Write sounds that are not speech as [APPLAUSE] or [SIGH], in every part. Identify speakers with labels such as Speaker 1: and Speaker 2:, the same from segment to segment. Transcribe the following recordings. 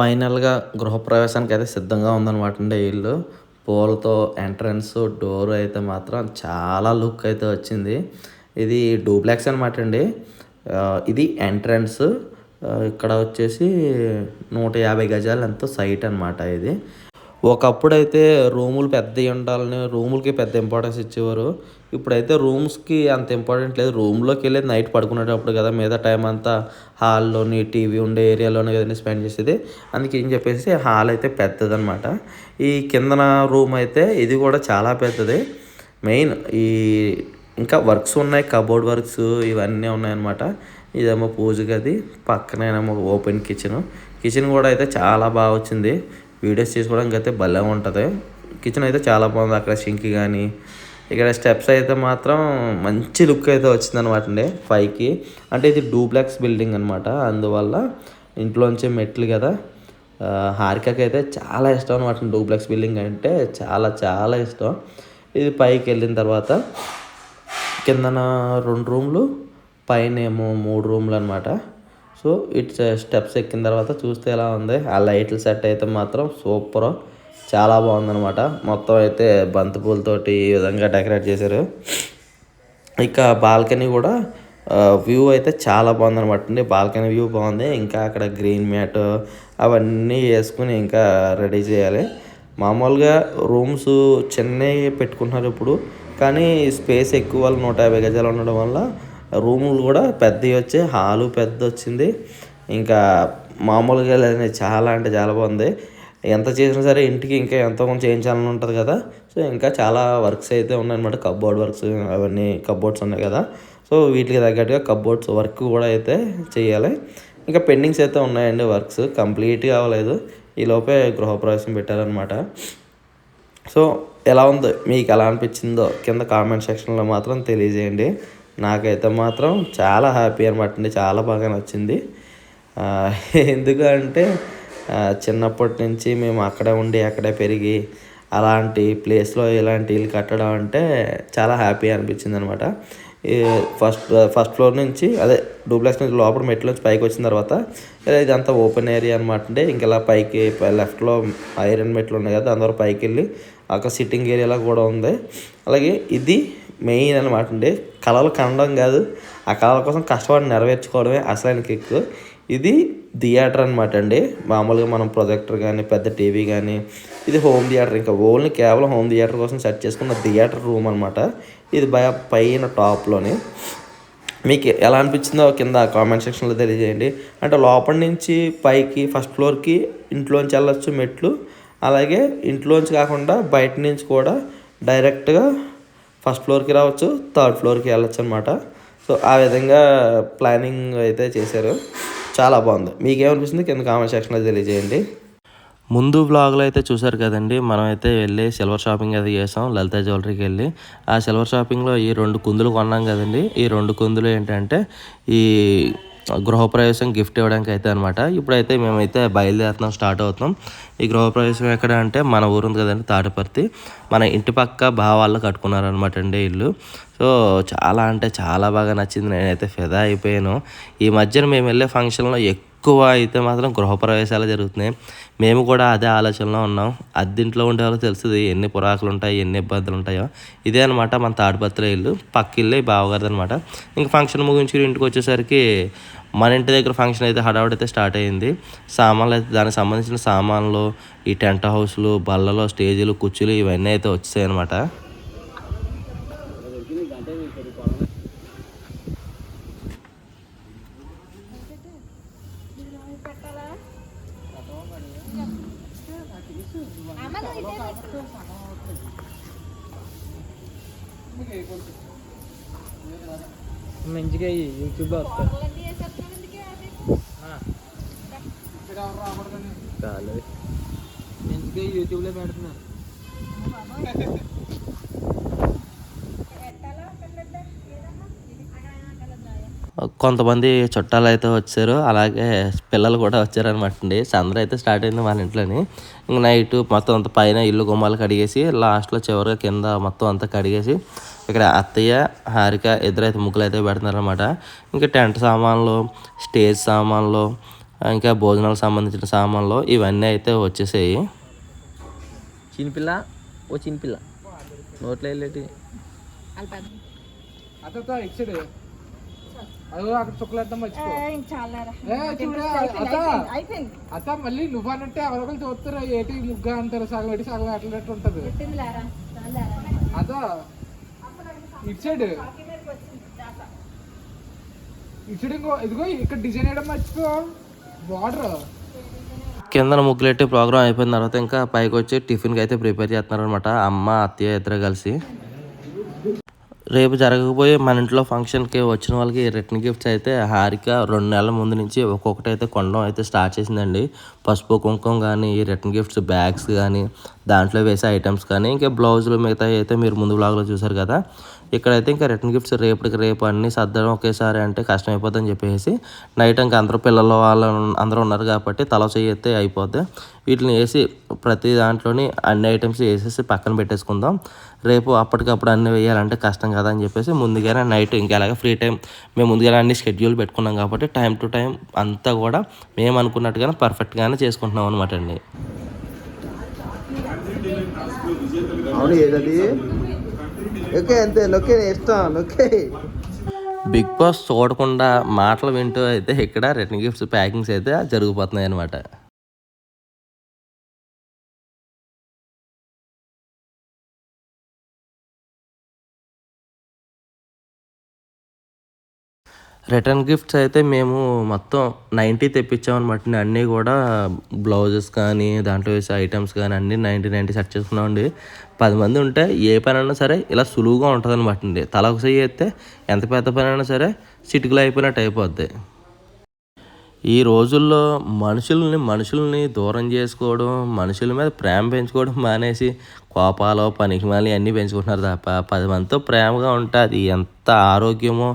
Speaker 1: ఫైనల్గా గృహప్రవేశానికి అయితే సిద్ధంగా ఉందన్నమాట అండి ఇల్లు. పూలతో ఎంట్రన్స్ డోర్ అయితే మాత్రం చాలా లుక్ అయితే వచ్చింది. ఇది డూప్లెక్స్ అనమాట అండి. ఇది ఎంట్రన్స్. ఇక్కడ వచ్చేసి నూట యాభై గజాలు ఎంతో సైట్ అనమాట ఇది. ఒకప్పుడు అయితే రూములు పెద్దవి ఉండాలని రూములకి పెద్ద ఇంపార్టెన్స్ ఇచ్చేవారు. ఇప్పుడైతే రూమ్స్కి అంత ఇంపార్టెంట్ లేదు. రూమ్లోకి వెళ్ళి నైట్ పడుకునేటప్పుడు కదా మీద టైం అంతా హాల్లోని టీవీ ఉండే ఏరియాలోనే కదండి స్పెండ్ చేసేది. అందుకే ఏం చెప్పేసి హాల్ అయితే పెద్దదనమాట ఈ కిందన రూమ్ అయితే ఇది కూడా చాలా పెద్దది. మెయిన్ ఈ ఇంకా వర్క్స్ ఉన్నాయి. కబోర్డ్ వర్క్స్ ఇవన్నీ ఉన్నాయన్నమాట. ఇదేమో పూజ గది. పక్కనేమో ఓపెన్ కిచెన్. కిచెన్ కూడా అయితే చాలా బాగా వచ్చింది. వీడియోస్ తీసుకోవడానికి అయితే భలే ఉంటుంది. కిచెన్ అయితే చాలా బాగుంది. అక్కడ సింక్ కానీ ఇక్కడ స్టెప్స్ అయితే మాత్రం మంచి లుక్ అయితే వచ్చిందనమాట అండి పైకి. అంటే ఇది డూప్లెక్స్ బిల్డింగ్ అనమాట అందువల్ల ఇంట్లోంచి మెట్లు కదా. హారికకి అయితే చాలా ఇష్టం అనమాట డూప్లెక్స్ బిల్డింగ్ అంటే. చాలా చాలా ఇష్టం. ఇది పైకి వెళ్ళిన తర్వాత కిందన రెండు రూమ్లు పైన ఏమో మూడు రూమ్లు అనమాట సో ఇట్స్ స్టెప్స్ ఎక్కిన తర్వాత చూస్తే ఎలా ఉంది? ఆ లైట్ల సెట్ అయితే మాత్రం సూపర్. చాలా బాగుందనమాట మొత్తం అయితే బంతిపూలతోటి ఈ విధంగా డెకరేట్ చేశారు. ఇక బాల్కనీ కూడా వ్యూ అయితే చాలా బాగుంది అనమాట అండి బాల్కనీ వ్యూ బాగుంది. ఇంకా అక్కడ గ్రీన్ మ్యాట్ అవన్నీ వేసుకుని ఇంకా రెడీ చేయాలి. మామూలుగా రూమ్స్ చిన్నవి పెట్టుకుంటున్నారు ఇప్పుడు. కానీ స్పేస్ ఎక్కువ వాళ్ళు నూట యాభై గజాలు ఉండడం వల్ల రూములు కూడా పెద్దవి వచ్చాయి హాలు పెద్ద వచ్చింది. ఇంకా మామూలుగా లేదని చాలా అంటే చాలా బాగుంది. ఎంత చేసినా సరే ఇంటికి ఇంకా ఎంతో కొంచెం చేయించాలని ఉంటుంది కదా. సో ఇంకా చాలా వర్క్స్ అయితే ఉన్నాయన్నమాట. కబ్బోర్డ్ వర్క్స్ అవన్నీ కబ్బోర్డ్స్ ఉన్నాయి కదా. సో వీటికి తగ్గట్టుగా కబ్బోర్డ్స్ వర్క్ కూడా అయితే చేయాలి. ఇంకా పెండింగ్స్ అయితే ఉన్నాయండి వర్క్స్. కంప్లీట్గా అవ్వలేదు ఈ లోపే గృహప్రవేశం పెట్టారనమాట సో ఎలా ఉందో? మీకు ఎలా అనిపించిందో కింద కామెంట్ సెక్షన్లో మాత్రం తెలియజేయండి. నాకైతే మాత్రం చాలా హ్యాపీ అనమాట అండి. చాలా బాగా నచ్చింది. ఎందుకంటే చిన్నప్పటి నుంచి మేము అక్కడే ఉండి అక్కడే పెరిగి అలాంటి ప్లేస్లో ఇలాంటి ఇల్లు కట్టడం అంటే చాలా హ్యాపీ అనిపించింది అనమాట ఫస్ట్ ఫస్ట్ ఫ్లోర్ నుంచి అదే డూప్లెక్స్ నుంచి లోపల మెట్ల నుంచి పైకి వచ్చిన తర్వాత ఇదంతా ఓపెన్ ఏరియా అనమాట అంటే ఇంక ఇలా పైకి లెఫ్ట్లో ఐరన్ మెట్లు ఉన్నాయి కదా అందరూ పైకి వెళ్ళి ఒక సిట్టింగ్ ఏరియాలో కూడా ఉంది. అలాగే ఇది మెయిన్ అనమాట అండి. కళలు కనడం కాదు. ఆ కళల కోసం కష్టపడి నెరవేర్చుకోవడమే అసలైన కిక్ ఇది థియేటర్ అనమాట అండి. మామూలుగా మనం ప్రొజెక్టర్ కానీ పెద్ద టీవీ కానీ ఇది హోమ్ థియేటర్ ఇంకా ఓన్లీ కేవలం హోమ్ థియేటర్ కోసం సెట్ చేసుకున్న థియేటర్ రూమ్ అనమాట ఇది బయ పైన టాప్లోని మీకు ఎలా అనిపించిందో కింద కామెంట్ సెక్షన్లో తెలియజేయండి. అంటే లోపల నుంచి పైకి ఫస్ట్ ఫ్లోర్కి ఇంట్లోంచి వెళ్ళొచ్చు మెట్లు. అలాగే ఇంట్లోంచి కాకుండా బయట నుంచి కూడా డైరెక్ట్గా ఫస్ట్ ఫ్లోర్కి రావచ్చు థర్డ్ ఫ్లోర్కి వెళ్ళొచ్చు అనమాట సో ఆ విధంగా ప్లానింగ్ అయితే చేశారు. చాలా బాగుంది. మీకేమనిపిస్తుంది? కింద కామెంట్ సెక్షన్లో తెలియజేయండి. ముందు బ్లాగ్లో అయితే చూసారు కదండి మనం అయితే వెళ్ళి సిల్వర్ షాపింగ్ అది చేసాం లలిత జ్యువెలరీకి వెళ్ళి. ఆ సిల్వర్ షాపింగ్లో ఈ రెండు కుందులు కొన్నాం కదండి. ఈ రెండు కుందులు ఏంటంటే ఈ గృహప్రవేశం గిఫ్ట్ ఇవ్వడానికి అయితే అనమాట ఇప్పుడైతే మేమైతే బయలుదేరుతున్నాం స్టార్ట్ అవుతున్నాం. ఈ గృహప్రవేశం ఎక్కడ అంటే మన ఊరు ఉంది కదండి తాటపర్తి. మన ఇంటి పక్క భావాళ్ళు కట్టుకున్నారనమాట అండి ఇల్లు. సో చాలా అంటే చాలా బాగా నచ్చింది. నేనైతే ఫిదా అయిపోయాను. ఈ మధ్యన మేము వెళ్ళే ఫంక్షన్లో ఎక్కువ అయితే మాత్రం గృహప్రవేశాలు జరుగుతున్నాయి. మేము కూడా అదే ఆలోచనలో ఉన్నాం. అద్దెంట్లో ఉండే వాళ్ళకి తెలుస్తుంది ఎన్ని పురాకులు ఉంటాయి ఎన్ని ఇబ్బందులు ఉంటాయో ఇదే అనమాట మన తాడిపత్రి ఇల్లు. పక్క ఇల్లు బావగారిది అనమాట ఇంకా ఫంక్షన్ ముగించుకుని ఇంటికి వచ్చేసరికి మన ఇంటి దగ్గర ఫంక్షన్ అయితే హడావుడి అయితే స్టార్ట్ అయ్యింది సామాన్లు అయితే దానికి సంబంధించిన సామాన్లు ఈ టెంట్ హౌస్లు బల్లలు స్టేజీలు కుర్చీలు ఇవన్నీ అయితే వచ్చాయి అనమాట
Speaker 2: మంచిగా యూట్యూబ్లో వస్తారు चालेल. यूट्यूबला भेटणार. [LAUGHS]
Speaker 1: కొంతమంది చుట్టాలు అయితే వచ్చారు అలాగే పిల్లలు కూడా వచ్చారనమాట అండి సందర అయితే స్టార్ట్ అయింది వాళ్ళ ఇంట్లోని. ఇంక నైట్ మొత్తం అంతా పైన ఇల్లు గుమ్మాలు కడిగేసి లాస్ట్లో చివరిగా కింద మొత్తం అంతా కడిగేసి ఇక్కడ అత్తయ్య హారిక ఇద్దరైతే ముగ్గులు అయితే పెడుతున్నారనమాట. ఇంకా టెంట్ సామాన్లు స్టేజ్ సామాన్లు ఇంకా భోజనాలకు సంబంధించిన సామాన్లు ఇవన్నీ అయితే వచ్చేసాయి. చిన్నపిల్ల ఓ చిన్నపిల్ల. నోట్లో వెళ్ళేటి
Speaker 2: అతతో ఇచ్చాడు అదో అక్కడ చుక్కలేద్దాం మర్చిపో.
Speaker 3: చాలా
Speaker 2: ఏ, చూడు, అత్త. మళ్ళీ నువ్వనంటే అవరకలు చూస్తారు ఏటి ముగ్గ అంటారు సగం ఎటి సగం అట్లనట్టు ఉంటది.
Speaker 3: లేరా చాలారా
Speaker 2: అదో ఇచ్చాడు ఇచ్చాడు ఇంకో ఇదిగో ఇక్కడ డిజైన్ వేయడం మర్చిపో. బార్డర్
Speaker 1: కింద ముగ్గులెట్టి ప్రోగ్రామ్ అయిపోయిన తర్వాత ఇంకా పైకి వచ్చి టిఫిన్కి అయితే ప్రిపేర్ చేస్తున్నారు అనమాట అమ్మ అత్తయ్య ఇద్దరు కలిసి. రేపు జరగకపోయే మన ఇంట్లో ఫంక్షన్కి వచ్చిన వాళ్ళకి రిటర్న్ గిఫ్ట్స్ అయితే హారిక రెండు నెలల ముందు నుంచి ఒక్కొక్కటి అయితే కొనడం అయితే స్టార్ట్ చేసిందండి. పసుపు కుంకుమ కానీ రిటర్న్ గిఫ్ట్స్ బ్యాగ్స్ కానీ దాంట్లో వేసే ఐటమ్స్ కానీ ఇంకా బ్లౌజులు మిగతా అయితే మీరు ముందు బ్లాగ్లో చూసారు కదా. ఇక్కడైతే ఇంకా రిటర్న్ గిఫ్ట్స్ రేపటికి రేపు అన్నీ సర్దడం ఒకేసారి అంటే కష్టం అయిపోతుందని చెప్పేసి నైట్ ఇంకా అందరూ పిల్లలు వాళ్ళు అందరూ ఉన్నారు కాబట్టి తల చేయి అయితే అయిపోద్ది. వీటిని వేసి ప్రతి దాంట్లోని అన్ని ఐటమ్స్ వేసేసి పక్కన పెట్టేసుకుందాం. రేపు అప్పటికప్పుడు అన్ని వేయాలంటే కష్టం కదా అని చెప్పేసి ముందుగానే నైట్ ఇంకా అలాగే ఫ్రీ టైం మేము ముందుగానే అన్ని షెడ్యూల్ పెట్టుకున్నాం కాబట్టి టైం టు టైం అంతా కూడా మేము అనుకున్నట్టుగానే పర్ఫెక్ట్గానే చేసుకుంటున్నాం అనమాట అండి.
Speaker 4: అవును ఏదది? ఓకే అంతే నొక్కే ఇష్టం నొక్కే
Speaker 1: బిగ్ బాస్ చూడకుండా మాటలు వింటూ అయితే ఇక్కడ రిటర్న్ గిఫ్ట్స్ ప్యాకింగ్స్ అయితే జరిగిపోతున్నాయి అనమాట రిటర్న్ గిఫ్ట్స్ అయితే మేము మొత్తం నైంటీ తెప్పించామన్నమాట. అన్నీ కూడా బ్లౌజెస్ కానీ దాంట్లో వేసే ఐటమ్స్ కానీ అన్నీ నైంటీ నైంటీ సెట్ చేసుకున్నామండి. పది మంది ఉంటే ఏ పని అయినా సరే ఇలా సులువుగా ఉంటుంది అనమాట అండి తలకు ఒకసారి అయితే ఎంత పెద్ద పని అయినా సరే చిటికలు అయిపోయినట్టు అయిపోద్ది. ఈ రోజుల్లో మనుషుల్ని మనుషుల్ని దూరం చేసుకోవడం మనుషుల మీద ప్రేమ పెంచుకోవడం మానేసి కోపాలు పనికిమాలి అన్నీ పెంచుకుంటున్నారు తప్ప పది మందితో ప్రేమగా ఉంటే అది ఎంత ఆరోగ్యమో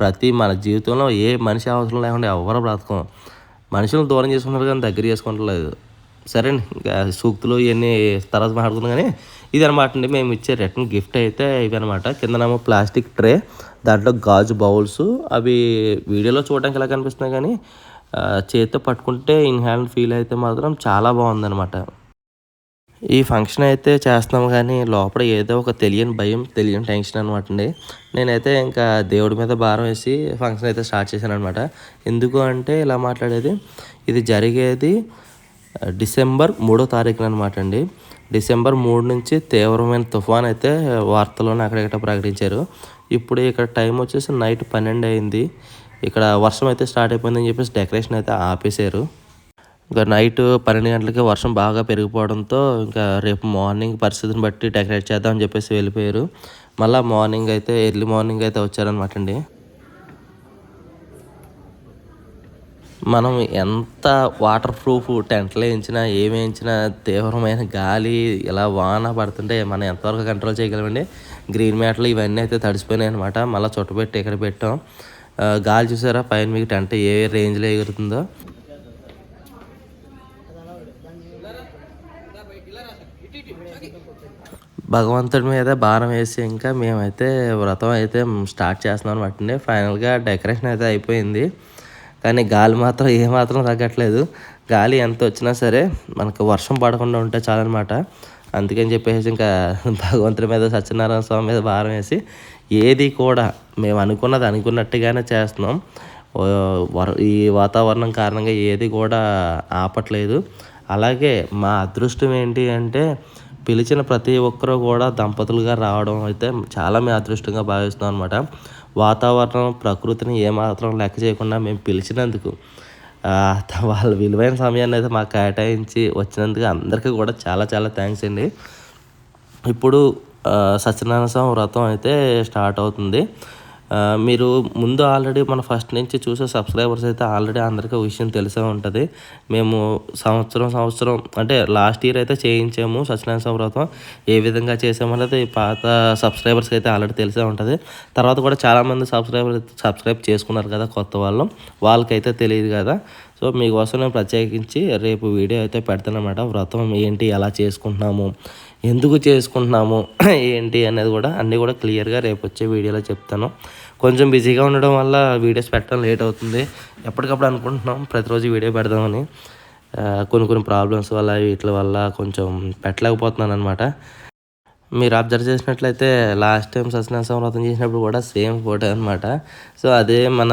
Speaker 1: ప్రతి మన జీవితంలో ఏ మనిషి అవసరం లేకుండా ఎవరు బ్రతకం. మనుషులను దూరం చేసుకుంటారు కానీ దగ్గర చేసుకుంటలేదు. సరే అండి ఇంకా సూక్తులు ఇవన్నీ తర్వాత మాట్లాడుకుందాం కానీ ఇది అనమాట అండి. మేము ఇచ్చే రిటర్న్ గిఫ్ట్ అయితే ఇవి అనమాట కిందనేమో ప్లాస్టిక్ ట్రే దాంట్లో గాజు బౌల్స్ అవి వీడియోలో చూడడానికి ఎలా కనిపిస్తున్నాయి కానీ చేతితో పట్టుకుంటే ఇన్ హ్యాండ్ ఫీల్ అయితే మాత్రం చాలా బాగుందన్నమాట. ఈ ఫంక్షన్ అయితే చేస్తున్నాం కానీ లోపల ఏదో ఒక తెలియని భయం తెలియని టెన్షన్ అనమాట అండి. నేనైతే ఇంకా దేవుడి మీద భారం వేసి ఫంక్షన్ అయితే స్టార్ట్ చేశాను అనమాట ఎందుకు అంటే ఇలా మాట్లాడేది? ఇది జరిగేది డిసెంబర్ మూడో తారీఖున అనమాట అండి. డిసెంబర్ మూడు నుంచి తీవ్రమైన తుఫాన్ అయితే వార్తల్లోనే అక్కడక్కడ ప్రకటించారు. ఇప్పుడు ఇక్కడ టైం వచ్చేసి నైట్ పన్నెండు అయింది. ఇక్కడ వర్షం అయితే స్టార్ట్ అయిపోయిందని చెప్పేసి డెకరేషన్ అయితే ఆపేశారు. ఇంకా నైట్ పన్నెండు గంటలకి వర్షం బాగా పెరిగిపోవడంతో ఇంకా రేపు మార్నింగ్ పరిస్థితిని బట్టి డెకరేట్ చేద్దామని చెప్పేసి వెళ్ళిపోయారు. మళ్ళీ మార్నింగ్ అయితే ఎర్లీ మార్నింగ్ అయితే వచ్చారనమాట అండి. మనం ఎంత వాటర్ ప్రూఫ్ టెంట్లు వేయించినా ఏమి వేయించినా తీవ్రమైన గాలి ఇలా వాన పడుతుంటే మనం ఎంతవరకు కంట్రోల్ చేయగలమండి? గ్రీన్ మ్యాట్లు ఇవన్నీ అయితే తడిసిపోయినాయి అనమాట మళ్ళీ చుట్టపెట్టి ఇక్కడ పెట్టాం. గాలి చూసారా? పైన మీకు టెంట్ ఏ రేంజ్లో ఎగురుతుందో. భగవంతుడి మీద భారం వేసి ఇంకా మేమైతే వ్రతం అయితే స్టార్ట్ చేస్తున్నాం అనమాట ఫైనల్గా డెకరేషన్ అయితే అయిపోయింది. కానీ గాలి మాత్రం ఏమాత్రం తగ్గట్లేదు. గాలి ఎంత వచ్చినా సరే మనకు వర్షం పడకుండా ఉంటే చాలన్నమాట. అందుకని చెప్పేసి ఇంకా భగవంతుడి మీద సత్యనారాయణ స్వామి మీద భారం వేసి ఏది కూడా మేము అనుకున్నది అనుకున్నట్టుగానే చేస్తున్నాం. ఈ వాతావరణం కారణంగా ఏది కూడా ఆపట్లేదు. అలాగే మా అదృష్టం ఏంటి అంటే పిలిచిన ప్రతి ఒక్కరూ కూడా దంపతులుగా రావడం అయితే చాలా మేము అదృష్టంగా భావిస్తున్నాం అనమాట వాతావరణం ప్రకృతిని ఏమాత్రం లెక్క చేయకుండా మేము పిలిచినందుకు వాళ్ళ విలువైన సమయాన్ని అయితే మాకు కేటాయించి వచ్చినందుకు అందరికీ కూడా చాలా చాలా థ్యాంక్స్ అండి. ఇప్పుడు సత్యనారాయణ స్వామి వ్రతం అయితే స్టార్ట్ అవుతుంది. మీరు ముందు ఆల్రెడీ మన ఫస్ట్ నుంచి చూసే సబ్స్క్రైబర్స్ అయితే ఆల్రెడీ అందరికీ విషయం తెలిసే ఉంటుంది. మేము సంవత్సరం సంవత్సరం అంటే లాస్ట్ ఇయర్ అయితే చేయించాము సత్యనారాయణ సంవ్రతం వ్రతం. ఏ విధంగా చేసామనేది పాత సబ్స్క్రైబర్స్కి అయితే ఆల్రెడీ తెలిసే ఉంటుంది. తర్వాత కూడా చాలామంది సబ్స్క్రైబర్ సబ్స్క్రైబ్ చేసుకున్నారు కదా కొత్త వాళ్ళు. వాళ్ళకైతే తెలియదు కదా. సో మీకోసం నేను ప్రత్యేకించి రేపు వీడియో అయితే పెడతానమాట వ్రతం ఏంటి ఎలా చేసుకుంటున్నాము ఎందుకు చేసుకుంటున్నాము [CLEARS THROAT] ఏంటి అనేది కూడా అన్నీ కూడా క్లియర్గా రేపు వచ్చే వీడియోలో చెప్తాను. కొంచెం బిజీగా ఉండడం వల్ల వీడియోస్ పెట్టడం లేట్ అవుతుంది. ఎప్పటికప్పుడు అనుకుంటున్నాం ప్రతిరోజు వీడియో పెడదామని. కొన్ని కొన్ని ప్రాబ్లమ్స్ వల్ల వీటి వల్ల కొంచెం పెట్టలేకపోతున్నాను అనమాట మీరు అబ్జర్వ్ చేసినట్లయితే లాస్ట్ టైం సత్యనారాయణ వ్రతం చేసినప్పుడు కూడా సేమ్ ఫోటో అనమాట సో అదే మన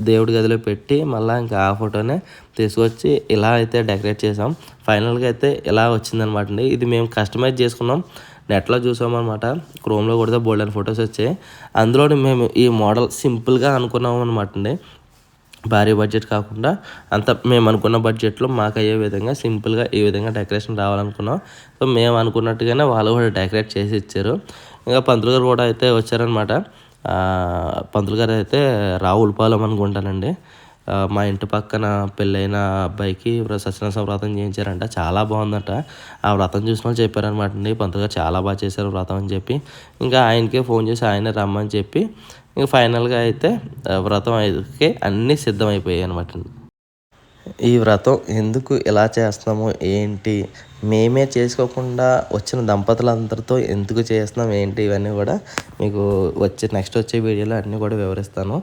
Speaker 1: దేవుడి గదిలో పెట్టి మళ్ళీ ఇంకా ఆ ఫోటోనే తీసుకొచ్చి ఇలా అయితే డెకరేట్ చేసాం. ఫైనల్గా అయితే ఇలా వచ్చిందనమాట అండి. ఇది మేము కస్టమైజ్ చేసుకున్నాం. నెట్లో చూసామన్నమాట క్రోమ్లో కొడితే బోల్డెన్ ఫొటోస్ వచ్చాయి. అందులో మేము ఈ మోడల్ సింపుల్గా అనుకున్నాం అనమాట అండి. భారీ బడ్జెట్ కాకుండా అంత మేము అనుకున్న బడ్జెట్లో మాకు అయ్యే విధంగా సింపుల్గా ఈ విధంగా డెకరేషన్ రావాలనుకున్నాం. సో మేము అనుకున్నట్టుగానే వాళ్ళు కూడా డెకరేట్ చేసి ఇచ్చారు. ఇంకా పంతులు గారు కూడా అయితే వచ్చారనమాట. పంతులు గారు అయితే రావులపాలెం అనుకుంటానండి మా ఇంటి పక్కన పెళ్ళైన అబ్బాయికి సత్యనారాయణ వ్రతం చేయించారంట. చాలా బాగుందట. ఆ వ్రతం చూసిన వాళ్ళు చెప్పారనమాట అండి. పంతులు గారు చాలా బాగా చేశారు వ్రతం అని చెప్పి. ఇంకా ఆయనకే ఫోన్ చేసి ఆయనే రమ్మని చెప్పి ఇంక ఫైనల్గా అయితే వ్రతం అయితే అన్నీ సిద్ధమైపోయాయి అనమాట ఈ వ్రతం ఎందుకు ఎలా చేస్తున్నాము? ఏంటి? మేమే చేసుకోకుండా వచ్చిన దంపతులందరితో ఎందుకు చేస్తున్నాం? ఏంటి? ఇవన్నీ కూడా మీకు వచ్చే నెక్స్ట్ వచ్చే వీడియోలో అన్నీ కూడా వివరిస్తాను.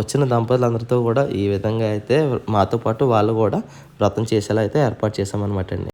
Speaker 1: వచ్చిన దంపతులందరితో కూడా ఈ విధంగా అయితే మాతో పాటు వాళ్ళు కూడా వ్రతం చేసేలా అయితే ఏర్పాటు చేసామన్నమాట అండి.